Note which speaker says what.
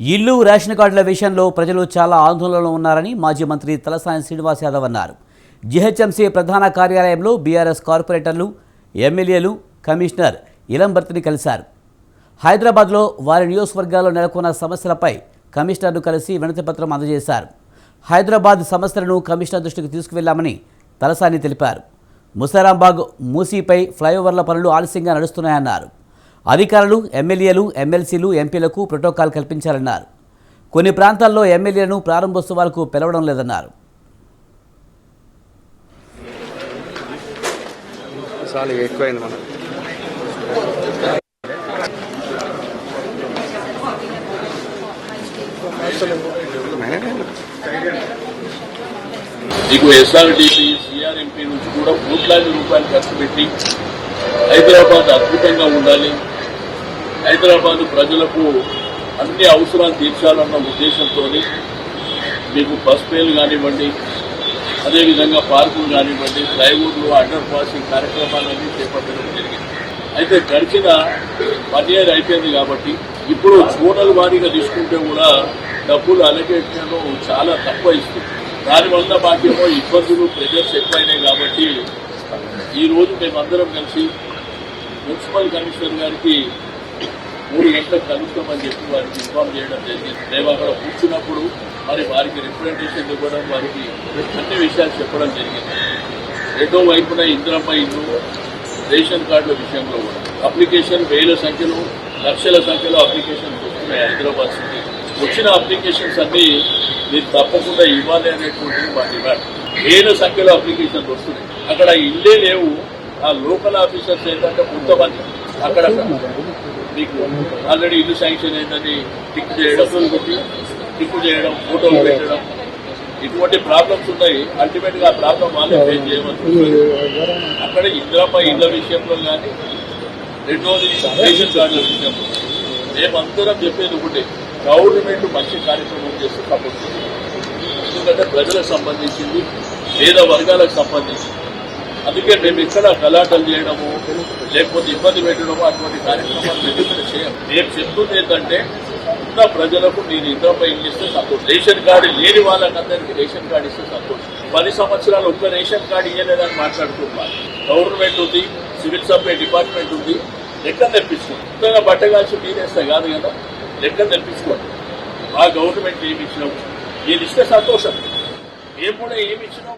Speaker 1: ఇల్లు రేషన్ కార్డుల విషయంలో ప్రజలు చాలా ఆందోళనలో ఉన్నారని మాజీ మంత్రి తలసాని శ్రీనివాస్ యాదవ్ అన్నారు. జీహెచ్ఎంసీ ప్రధాన కార్యాలయంలో బీఆర్ఎస్ కార్పొరేటర్లు ఎమ్మెల్యేలు కమిషనర్ ఇలంబర్తిని కలిశారు. హైదరాబాద్లో వారి నియోజకవర్గాల్లో నెలకొన్న సమస్యలపై కమిషనర్ను కలిసి వినతిపత్రం అందజేశారు. హైదరాబాద్ సమస్యలను కమిషనర్ దృష్టికి తీసుకువెళ్ళామని తలసాని తెలిపారు. ముసారాంబాగ్ మూసీపై ఫ్లైఓవర్ల పనులు ఆలస్యంగా నడుస్తున్నాయన్నారు. అధికారులు ఎమ్మెల్యేలు ఎమ్మెల్సీలు ఎంపీలకు ప్రోటోకాల్ కల్పించాలన్నారు. కొన్ని ప్రాంతాల్లో ఎమ్మెల్యేలను ప్రారంభోత్సవాలకు పిలవడం లేదన్నారు.
Speaker 2: ఎక్కువైంది మనం.
Speaker 3: నీకు ఎస్ఆర్డిపి సిఆర్ఎంపీ నుంచి కూడా కోట్లాది రూపాయలు ఖర్చు పెట్టి హైదరాబాద్ అద్భుతంగా ఉండాలి. హైదరాబాద్ ప్రజలకు అన్ని అవసరాలు తీర్చాలన్న ఉద్దేశంతో మీకు బస్ పేలు కానివ్వండి అదేవిధంగా పార్కులు కానివ్వండి ఫ్లైఓవర్లు అండర్ పాసింగ్ కార్యక్రమాలన్నీ చేపట్టడం జరిగింది. అయితే గడిచిన వన్ ఇయర్ అయిపోయింది కాబట్టి ఇప్పుడు జోనల్ వారీగా తీసుకుంటే కూడా డబ్బులు అలకేషన్ చాలా తక్కువ ఇస్తుంది. దానివల్ల మాకేమో ఇబ్బందులు ప్రెజర్స్ ఎక్కువైనాయి కాబట్టి ఈ రోజు మేమందరం కలిసి మున్సిపల్ కమిషనర్ గారికి మూడు గంటలకు కలుస్తామని చెప్పి వారికి ఇన్ఫార్మ్ చేయడం జరిగింది. మేము అక్కడ కూర్చున్నప్పుడు మరి వారికి రిప్రజెంటేషన్ ఇవ్వడం వారికి అన్ని విషయాలు చెప్పడం జరిగింది. రెండో వైపున ఇంద్రమ్మ ఇల్లు రేషన్ కార్డుల విషయంలో కూడా. అప్లికేషన్ వేల సంఖ్యలో లక్షల సంఖ్యలో అప్లికేషన్స్ వస్తున్నాయి హైదరాబాద్ సిటీ. వచ్చిన అప్లికేషన్స్ అన్ని మీరు తప్పకుండా ఇవ్వాలి అనేటువంటిది మా డిమాండ్. వేల సంఖ్యలో అప్లికేషన్స్ వస్తున్నాయి. అక్కడ ఇల్లే లేవు. ఆ లోకల్ ఆఫీసర్స్ ఏంటంటే కొంతమంది అక్కడ మీకు ఆల్రెడీ ఇల్లు శాంక్షన్ అయిందని టిక్ చేయడం టిక్ చేయడం ఫోటోలు పెట్టడం ఇటువంటి ప్రాబ్లమ్స్ ఉన్నాయి అల్టిమేట్గా ఆ ప్రాబ్లం వాళ్ళే ఫేస్ వస్తుంది. అక్కడ ఇందిరమ్మ ఇళ్ళ విషయంలో కానీ రెండోది రేషన్ కార్డుల విషయంలో మేమందరం చెప్పేది ఒకటే గవర్నమెంట్ మంచి కార్యక్రమం చేస్తే సపోర్ట్. ఎందుకంటే ప్రజలకు సంబంధించింది పేద వర్గాలకు సంబంధించింది అందుకే మేము ఇక్కడ గలాటలు చేయడము లేకపోతే ఇబ్బంది పెట్టడము అటువంటి కార్యక్రమాలు మేము ఇక్కడ చేయము మేము చెప్తుంది ఏంటంటే ఉన్న ప్రజలకు నేను ఇంద్రపై ఇస్తే సపోర్ట్. రేషన్ కార్డు లేని వాళ్ళకందరికీ రేషన్ కార్డు ఇస్తే సపోర్ట్. పది సంవత్సరాలు ఒక్క రేషన్ కార్డు ఇవ్వలేదని మాట్లాడుకుంటున్నారు. గవర్నమెంట్ ఉంది సివిల్ సప్లై డిపార్ట్మెంట్ ఉంది లెక్క తెప్పించుకోండి. కొత్తగా బట్టగాల్సి మీరేస్తే కాదు కదా? లెక్క తెప్పించుకోండి. ఆ గవర్నమెంట్ ఏమి ఇచ్చినావు నేను ఇస్తే సంతోషం. మేము కూడా ఏమి ఇచ్చినాం